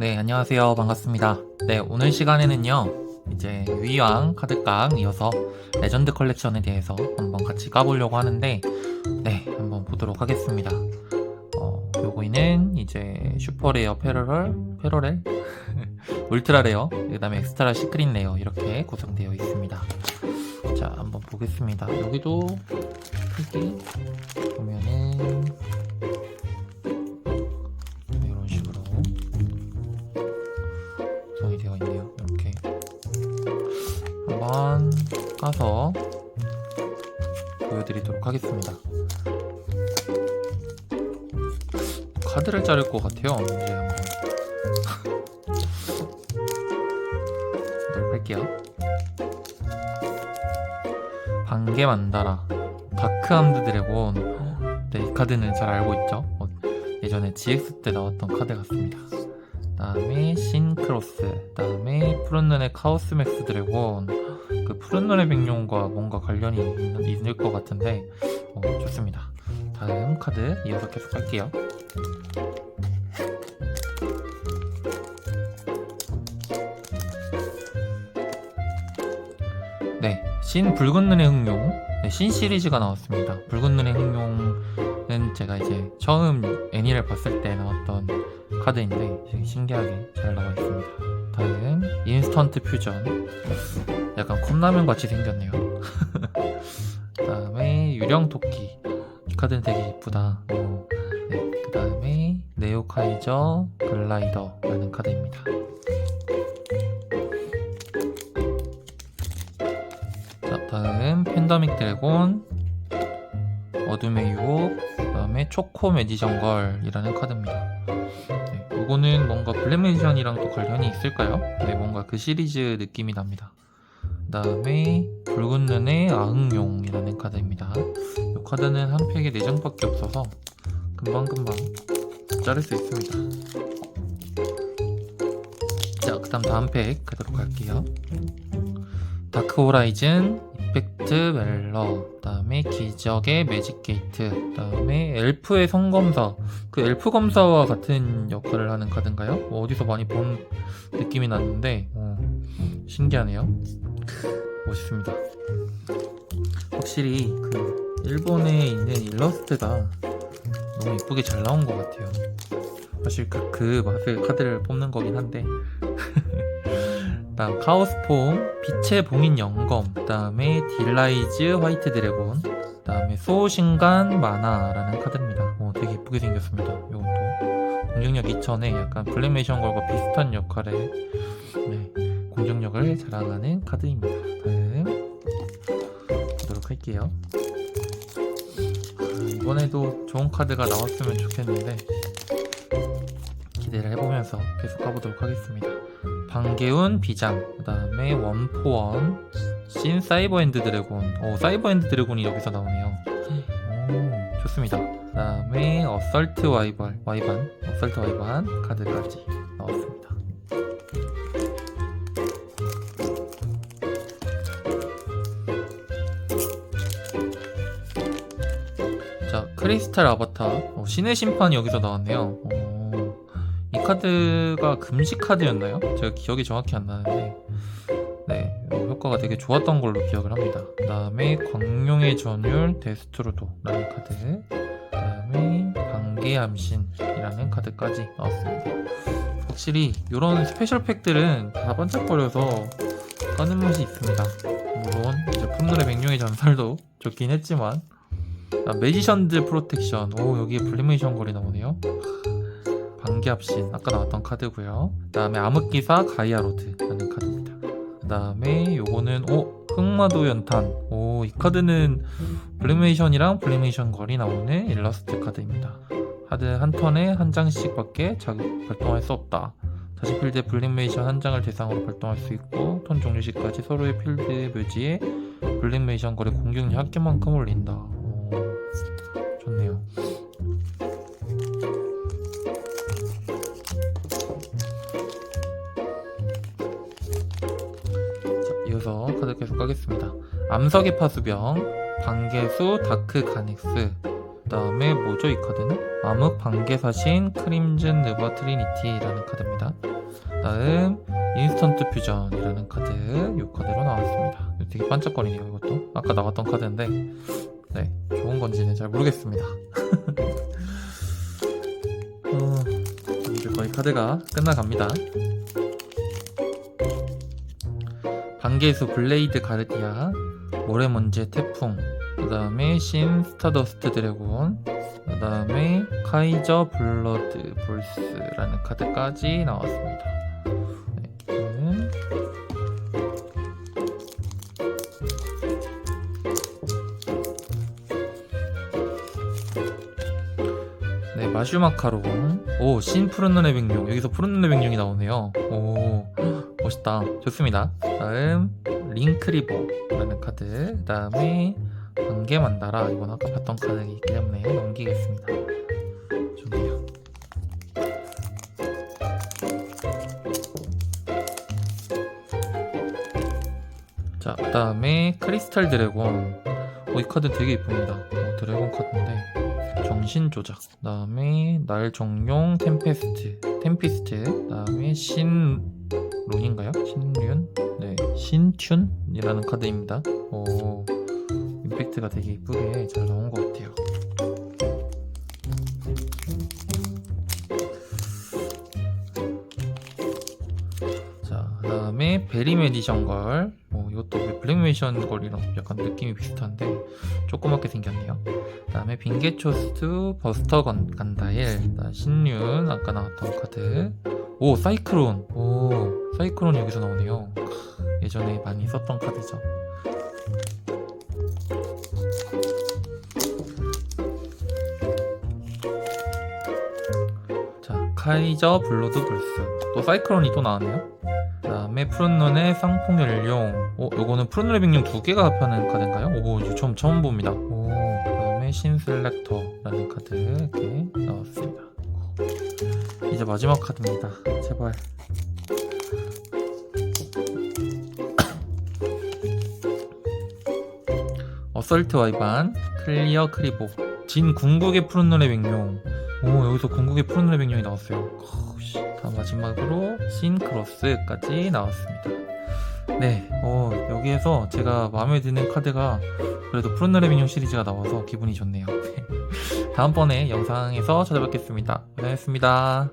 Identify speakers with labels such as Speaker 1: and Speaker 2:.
Speaker 1: 네, 안녕하세요. 반갑습니다. 네, 오늘 시간에는요, 이제 위왕 카드깡 이어서 레전드 컬렉션에 대해서 한번 같이 까보려고 하는데, 네, 한번 보도록 하겠습니다. 어, 요거는 이제 슈퍼레어 패러럴, 패러렐? 울트라 레어, 그 다음에 엑스트라 시크릿 레어, 이렇게 구성되어 있습니다. 자, 한번 보겠습니다. 여기도 크기 보면은, 까서 보여드리도록 하겠습니다. 카드를 자를 것 같아요. 이제 한번 할게요. 반개 만다라 다크함드 드래곤 네, 이 카드는 잘 알고 있죠. 어, 예전에 GX 때 나왔던 카드 같습니다. 다음에 신크로스, 다음에 푸른 눈의 카오스 맥스 드래곤. 그 푸른 눈의 백룡과 뭔가 관련이 있- 있을 것 같은데 어, 좋습니다. 다음 카드 이어서 계속 할게요. 네, 신 붉은 눈의 흑룡, 네, 신 시리즈가 나왔습니다. 붉은 눈의 흑룡은 제가 이제 처음 애니를 봤을 때 나왔던 카드인데 되게 신기하게 잘 나와 있습니다. 다음 인스턴트 퓨전 약간 컵라면 같이 생겼네요. 다음에 유령 토끼 이 카드는 되게 이쁘다. 어, 네, 그 다음에 네오카이저 글라이더라는 카드입니다. 자, 다음 팬더믹 드래곤 어둠의 유혹 그 다음에 초코 매지정걸이라는 카드입니다. 네, 이거는 뭔가 블랙매지션이랑 또 관련이 있을까요? 네, 뭔가 그 시리즈 느낌이 납니다. 그 다음에 붉은 눈의 아흥용이라는 카드입니다. 이 카드는 한 팩에 4장밖에 없어서 금방금방 자를 수 있습니다. 자, 그 다음 다음 팩 가도록 할게요. 다크 호라이즌, 이펙트 웰러, 그 다음에 기적의 매직 게이트, 그 다음에 엘프의 성검사, 그 엘프 검사와 같은 역할을 하는 카드인가요? 뭐 어디서 많이 본 느낌이 났는데 어, 신기하네요. 멋있습니다. 확실히 그 일본에 있는 일러스트가 너무 이쁘게 잘 나온 것 같아요. 사실 그, 그 맛을 카드를 뽑는 거긴 한데. 다음 카오스폼, 빛의 봉인 영검, 그다음에 딜라이즈 화이트 드래곤, 그 다음에 소신간 마나라는 카드입니다. 오, 되게 이쁘게 생겼습니다. 이것도 공격력 2000에 약간 블랙메이션 걸과 비슷한 역할의 네, 공격력을 자랑하는 카드입니다. 다음 보도록 할게요. 아, 이번에도 좋은 카드가 나왔으면 좋겠는데 기대를 해보면서 계속 가보도록 하겠습니다. 방개운 비장, 그 다음에 원포원, 신 사이버엔드 드래곤. 오, 사이버엔드 드래곤이 여기서 나오네요. 오, 좋습니다. 그 다음에 어설트 와이벌, 와이반, 어설트 와이반 카드까지 나왔습니다. 자, 크리스탈 아바타. 어, 신의 심판이 여기서 나왔네요. 오, 이 카드가 금지 카드였나요? 제가 기억이 정확히 안 나는데 네 어, 효과가 되게 좋았던 걸로 기억을 합니다. 그 다음에 광룡의 전율 데스트로도라는 카드. 그 다음에 방개암신이라는 카드까지 나왔습니다. 확실히 이런 스페셜 팩들은 다 반짝거려서 까는 맛이 있습니다. 물론 이제 풋물의 백룡의 전설도 좋긴 했지만. 아, 매지션드 프로텍션. 오 여기에 블리메이션 거리 나오네요. 반기합신. 아까 나왔던 카드고요. 그 다음에 암흑기사 가이아로드라는 카드입니 다. 그다음에 요거는 오 흑마도 연탄. 오 이 카드는 블랙메이션이랑 블랙메이션 거리 나오는 일러스트 카드입니다. 카드 한 턴에 한 장씩 밖에 자극 발동할 수 없다. 다시 필드에 블랙메이션 한 장을 대상으로 발동할 수 있고 턴 종료 시까지 서로의 필드 묘지에 블랙메이션 거리 공격력 한 개만큼 올린다. 오, 좋네요. 가겠습니다. 암석의 파수병, 방개수 다크 가넥스, 그 다음에 뭐죠 이 카드는? 암흑 방개사신 크림즌 느버 트리니티라는 카드입니다. 다음 인스턴트 퓨전이라는 카드 이 카드로 나왔습니다. 되게 반짝거리네요 이것도 아까 나왔던 카드인데 네 좋은 건지는 잘 모르겠습니다. 어, 이제 거의 카드가 끝나갑니다. 반개수 블레이드 가르디아 모래먼지 태풍 그 다음에 신 스타더스트 드래곤 그 다음에 카이저 블러드 볼스라는 카드까지 나왔습니다. 네, 네 마슈마카롱 오 신 푸른 눈의 백룡. 여기서 푸른 눈의 백룡이 나오네요. 오 멋있다. 좋습니다. 다음 링크리버라는 카드. 그 다음에 관계 만다라. 이건 아까 봤던 카드이기 때문에 넘기겠습니다. 좋네요. 자 그 다음에 크리스탈 드래곤. 어, 이 카드 되게 이쁩니다. 어, 드래곤 카드인데. 정신 조작. 그 다음에 날 정용 템페스트. 템피스트. 그 다음에 신 룬인가요? 신륜? 네, 신튠이라는 카드입니다. 오, 임팩트가 되게 이쁘게 잘 나온 것 같아요. 자, 그 다음에 베리메디션 걸. 어, 이것도 왜 블랙메디션 걸이랑 약간 느낌이 비슷한데 조그맣게 생겼네요. 그 다음에 빙게초스트 버스터 건 간다일, 신륜 아까 나왔던 카드. 오 사이클론. 오 사이클론이 여기서 나오네요. 크, 예전에 많이 썼던 카드죠. 자 카이저 블로드 불스. 또 사이클론이 또 나왔네요. 그 다음에 푸른 눈의 쌍풍 연룡 오 요거는 푸른 눈의 백룡 두 개가 합하는 카드인가요? 오 이거 처음, 처음 봅니다. 오 그 다음에 신셀렉터라는 카드 이렇게 나왔습니다 이제 마지막 카드입니다. 제발. 어설트 와이반, 클리어 크리보, 진 궁극의 푸른 눈의 백룡. 오 여기서 궁극의 푸른 눈의 백룡이 나왔어요. 씨, 다 마지막으로 신 크로스까지 나왔습니다. 네, 어, 여기에서 제가 마음에 드는 카드가 그래도 푸른 눈의 백룡 시리즈가 나와서 기분이 좋네요. 다음번에 영상에서 찾아뵙겠습니다. 고생했습니다.